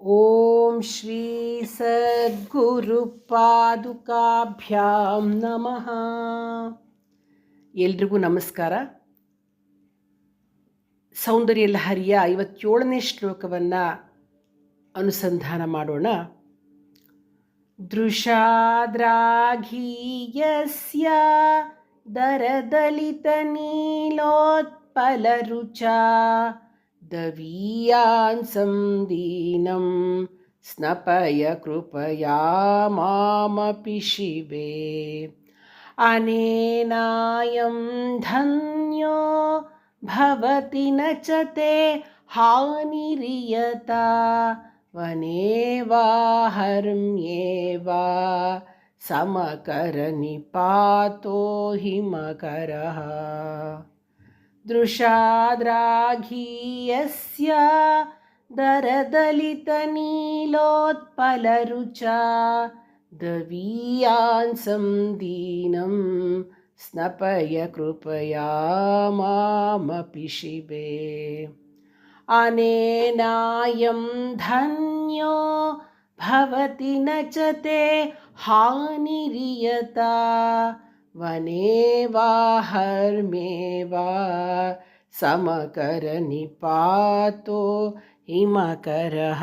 ಓಂ ಶ್ರೀ ಸದ್ಗುರುಪಾದುಕಾಭ್ಯಾಂ ನಮಃ ಎಲ್ರಿಗೂ ನಮಸ್ಕಾರ. ಸೌಂದರ್ಯ ಲಹರಿಯ ಐವತ್ತೇಳನೇ ಶ್ಲೋಕವನ್ನು ಅನುಸಂಧಾನ ಮಾಡೋಣ. ದೃಶಾದ್ರಾಘೀಯಸ್ಯ ದರದಲಿತನೀಲೋತ್ಪಲರುಚಾ दवीयान्सं दीनं स्नपय कृपया मामपि शिवे। अनेनायं धन्यो भवति न च ते हानिरियता। वने वा हर्म्येवा समकरनिपातो हिमकरः। दृशाद्राघीयस्य दरदलितनीलोत्पलरुचा दवीयान्सं दीनं स्नपय कृपया मामपि शिवे। अनेनायं धन्यो भवति न च ते हानिरियता वने वा हर्मे वा समकरनिपातो हिमकरः।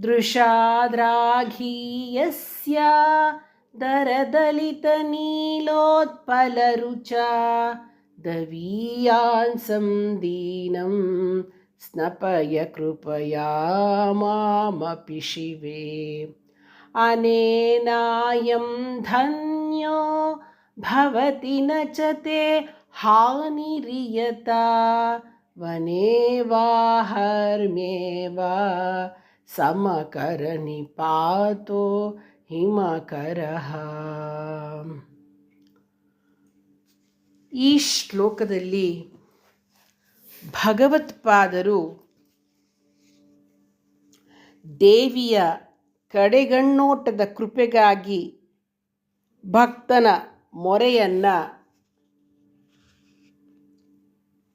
दृशाद्राघीयस्य दरदलितनीलोत्पलरुचा दवीयान्सं दीनं स्नपय कृपया मामपि शिवे अनेनायं धन्यो भवति न च ते हानिरियता वने वा हर्मे वा समकरनिपातो ಹಿಮಕರಃ ಈ ಶ್ಲೋಕದಲ್ಲಿ ಭಗವತ್ಪಾದರು ದೇವಿಯ ಕಡೆಗಣ್ಣೋಟದ ಕೃಪೆಗಾಗಿ ಭಕ್ತನ ಮೊರೆಯನ್ನು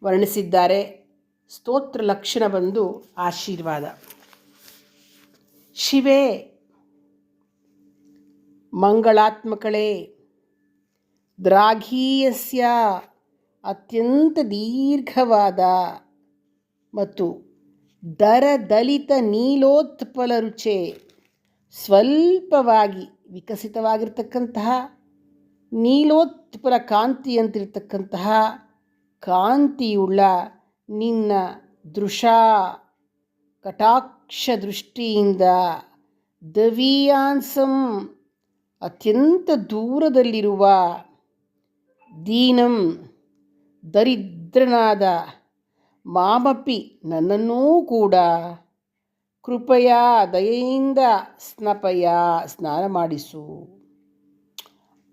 ವರ್ಣಿಸಿದ್ದಾರೆ. ಸ್ತೋತ್ರ ಲಕ್ಷಣ ಬಂದು ಆಶೀರ್ವಾದ. ಶಿವೇ, ಮಂಗಳಾತ್ಮಕಳೇ, ದ್ರಾಘೀಯಸ್ಯ, ಅತ್ಯಂತ ದೀರ್ಘವಾದ ಮತ್ತು ದರದಲಿತ ನೀಲೋತ್ಪಲ ರುಚೆ ಸ್ವಲ್ಪವಾಗಿ ವಿಕಸಿತವಾಗಿರ್ತಕ್ಕಂತಹ ನೀಲೋತ್ಪಲ ಕಾಂತಿಯಂತಿರ್ತಕ್ಕಂತಹ ಕಾಂತಿಯುಳ್ಳ ನಿನ್ನ ದೃಶಾ ಕಟಾಕ್ಷ ದೃಷ್ಟಿಯಿಂದ ದವೀಯಾನ್ಸಂ ಅತ್ಯಂತ ದೂರದಲ್ಲಿರುವ ದೀನಂ ದರಿದ್ರನಾದ ಮಾಮಪಿ ನನ್ನನ್ನೂ ಕೂಡ ಕೃಪಯ, ದಯೆಯಿಂದ ಸ್ನಪಯ, ಸ್ನಾನ ಮಾಡಿಸು.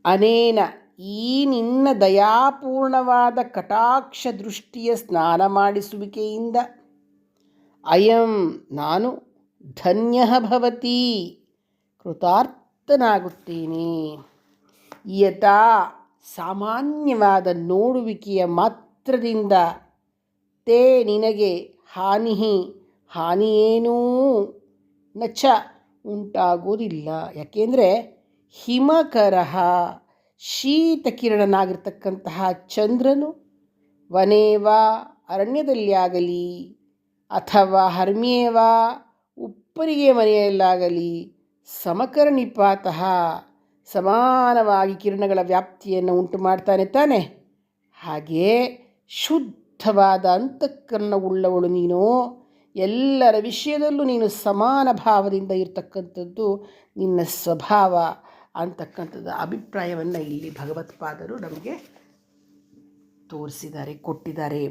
ಅನೇನ, ಈ ನಿನ್ನ ದಯಾಪೂರ್ಣವಾದ ಕಟಾಕ್ಷ ದೃಷ್ಟಿಯ ಸ್ನಾನ ಮಾಡಿಸುವಿಕೆಯಿಂದ ಅಯಂ ನಾನು ಧನ್ಯ ಭವತಿ, ಕೃತಾರ್ಥನಾಗುತ್ತೇನೆ. ಯಥಾ ಸಾಮಾನ್ಯವಾದ ನೋಡುವಿಕೆಯ ಮಾತ್ರದಿಂದ ತೇ ನಿನಗೆ ಹಾನಿ ಹಾನಿಯೇನೂ ನಚ ಉಂಟಾಗೋದಿಲ್ಲ ಯಾಕೆಂದರೆ ಹಿಮಕರಹ ಶೀತಕಿರಣನಾಗಿರ್ತಕ್ಕಂತಹ ಚಂದ್ರನು ವನೇವಾ ಅರಣ್ಯದಲ್ಲಿ ಆಗಲಿ ಅಥವಾ ಹರ್ಮಿಯೇವಾ ಉಪ್ಪರಿಗೆ ಮನೆಯಲ್ಲಾಗಲಿ ಸಮಕರ ನಿಪಾತಃ ಸಮಾನವಾಗಿ ಕಿರಣಗಳ ವ್ಯಾಪ್ತಿಯನ್ನು ಉಂಟು ಮಾಡ್ತಾನೆ ತಾನೆ. ಹಾಗೆಯೇ ಶುದ್ಧವಾದ ಅಂತಃಕರಣವುಳ್ಳವಳು ನೀನು ಎಲ್ಲರ ವಿಷಯದಲ್ಲೂ ನೀನು ಸಮಾನ ಭಾವದಿಂದ ಇರತಕ್ಕಂಥದ್ದು ನಿನ್ನ ಸ್ವಭಾವ ಅಂತಕ್ಕಂಥದ್ದು ಅಭಿಪ್ರಾಯವನ್ನು ಇಲ್ಲಿ ಭಗವತ್ಪಾದರು ನಮಗೆ ತೋರಿಸಿದ್ದಾರೆ, ಕೊಟ್ಟಿದ್ದಾರೆ.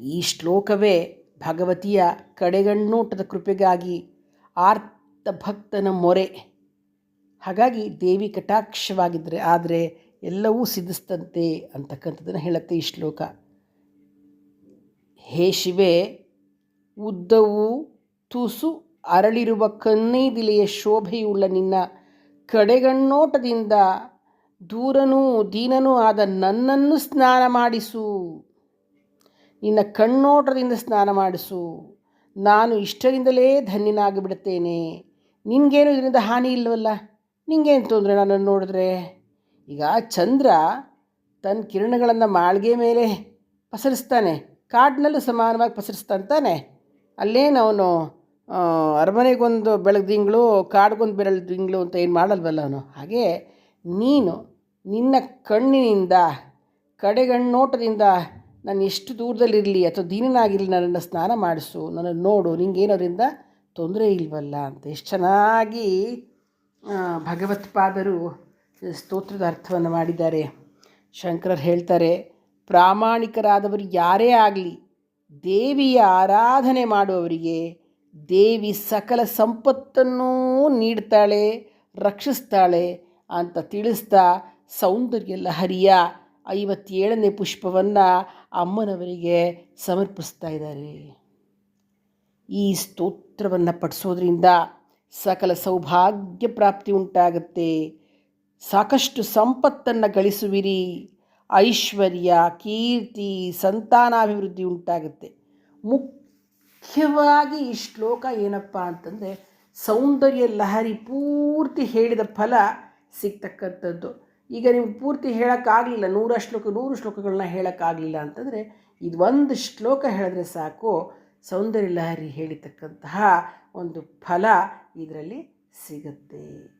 ಈ ಶ್ಲೋಕವೇ ಭಗವತಿಯ ಕಡೆಗಣ್ಣೋಟದ ಕೃಪೆಗಾಗಿ ಆರ್ತ ಭಕ್ತನ ಮೊರೆ. ಹಾಗಾಗಿ ದೇವಿ ಕಟಾಕ್ಷವಾಗಿದ್ದರೆ ಆದರೆ ಎಲ್ಲವೂ ಸಿದ್ಧಿಸ್ತಂತೆ ಅಂತಕ್ಕಂಥದ್ದನ್ನು ಹೇಳುತ್ತೆ ಈ ಶ್ಲೋಕ. ಹೇ ಶಿವೆ, ಉದ್ದವು ತುಸು ಅರಳಿರುವ ಕನ್ನೈದಿಲೆಯ ಶೋಭೆಯುಳ್ಳ ನಿನ್ನ ಕಡೆಗಣ್ಣೋಟದಿಂದ ದೂರನೂ ದೀನನೂ ಆದ ನನ್ನನ್ನು ಸ್ನಾನ ಮಾಡಿಸು. ನಿನ್ನ ಕಣ್ಣೋಟದಿಂದ ಸ್ನಾನ ಮಾಡಿಸು. ನಾನು ಇಷ್ಟರಿಂದಲೇ ಧನ್ಯನಾಗಿಬಿಡುತ್ತೇನೆ ನಿನಗೇನು ಇದರಿಂದ ಹಾನಿ ಇಲ್ಲವಲ್ಲ? ನಿಂಗೇನು ತೊಂದರೆ ನನ್ನನ್ನು ನೋಡಿದ್ರೆ? ಈಗ ಚಂದ್ರ ತನ್ನ ಕಿರಣಗಳನ್ನು ಮಾಳಿಗೆ ಮೇಲೆ ಪಸರಿಸ್ತಾನೆ. ಕಾಡಿನಲ್ಲೂ ಸಮಾನವಾಗಿ ಪಸರಿಸ್ತಾನೆ ತಾನೆ. ಅಲ್ಲೇನು ಅವನು ಅರಮನೆಗೊಂದು ಬೆಳದಿಂಗಳು ಕಾಡಿಗೊಂದು ಬೆಳದಿಂಗಳು ಅಂತ ಏನು ಮಾಡಲ್ವಲ್ಲ ಅವನು? ಹಾಗೆ ನೀನು ನಿನ್ನ ಕಣ್ಣಿನಿಂದ, ಕಡೆಗಣ್ಣೋಟದಿಂದ ನಾನು ಎಷ್ಟು ದೂರದಲ್ಲಿರಲಿ ಅಥವಾ ದೀನನಾಗಿರಲಿ ನನ್ನನ್ನು ಸ್ನಾನ ಮಾಡಿಸು, ನನ್ನನ್ನು ನೋಡು, ನಿಂಗೇನೋದ್ರಿಂದ ತೊಂದರೆ ಇಲ್ವಲ್ಲ ಅಂತ. ಎಷ್ಟು ಚೆನ್ನಾಗಿ ಭಗವತ್ಪಾದರು ಸ್ತೋತ್ರದ ಅರ್ಥವನ್ನು ಮಾಡಿದ್ದಾರೆ. ಶಂಕರರು ಹೇಳ್ತಾರೆ ಪ್ರಾಮಾಣಿಕರಾದವರು ಯಾರೇ ಆಗಲಿ, ದೇವಿಯ ಆರಾಧನೆ ಮಾಡುವವರಿಗೆ ದೇವಿ ಸಕಲ ಸಂಪತ್ತನ್ನೂ ನೀಡ್ತಾಳೆ, ರಕ್ಷಿಸ್ತಾಳೆ ಅಂತ ತಿಳಿಸ್ತಾ ಸೌಂದರ್ಯ ಲಹರಿಯ ಐವತ್ತೇಳನೇ ಪುಷ್ಪವನ್ನು ಅಮ್ಮನವರಿಗೆ ಸಮರ್ಪಿಸ್ತಾ ಇದ್ದಾರೆ. ಈ ಸ್ತೋತ್ರವನ್ನು ಪಠಿಸೋದ್ರಿಂದ ಸಕಲ ಸೌಭಾಗ್ಯ ಪ್ರಾಪ್ತಿ ಉಂಟಾಗುತ್ತೆ. ಸಾಕಷ್ಟು ಸಂಪತ್ತನ್ನು ಗಳಿಸುವಿರಿ. ಐಶ್ವರ್ಯ, ಕೀರ್ತಿ, ಸಂತಾನಾಭಿವೃದ್ಧಿ ಉಂಟಾಗುತ್ತೆ. ಮುಖ್ಯವಾಗಿ ಈ ಶ್ಲೋಕ ಏನಪ್ಪ ಅಂತಂದರೆ ಸೌಂದರ್ಯ ಲಹರಿ ಪೂರ್ತಿ ಹೇಳಿದ ಫಲ ಸಿಗ್ತಕ್ಕಂಥದ್ದು. ಈಗ ನಿಮ್ಗೆ ಪೂರ್ತಿ ಹೇಳೋಕ್ಕಾಗಲಿಲ್ಲ, ನೂರ ಶ್ಲೋಕ, ನೂರು ಶ್ಲೋಕಗಳನ್ನ ಹೇಳೋಕ್ಕಾಗಲಿಲ್ಲ ಅಂತಂದರೆ ಇದು ಒಂದು ಶ್ಲೋಕ ಹೇಳಿದ್ರೆ ಸಾಕು, ಸೌಂದರ್ಯ ಲಹರಿ ಹೇಳಿತಕ್ಕಂತಹ ಒಂದು ಫಲ ಇದರಲ್ಲಿ ಸಿಗುತ್ತೆ.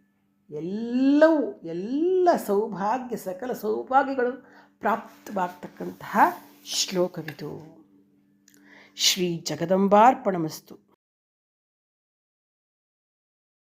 ಎಲ್ಲವೂ ಎಲ್ಲ ಸೌಭಾಗ್ಯ ಸಕಲ ಸೌಭಾಗ್ಯಗಳು ಪ್ರಾಪ್ತವಾಗ್ತಕ್ಕಂತಹ ಶ್ಲೋಕವಿದು. ಶ್ರೀ ಜಗದಂಬಾರ್ಪಣಮಸ್ತು.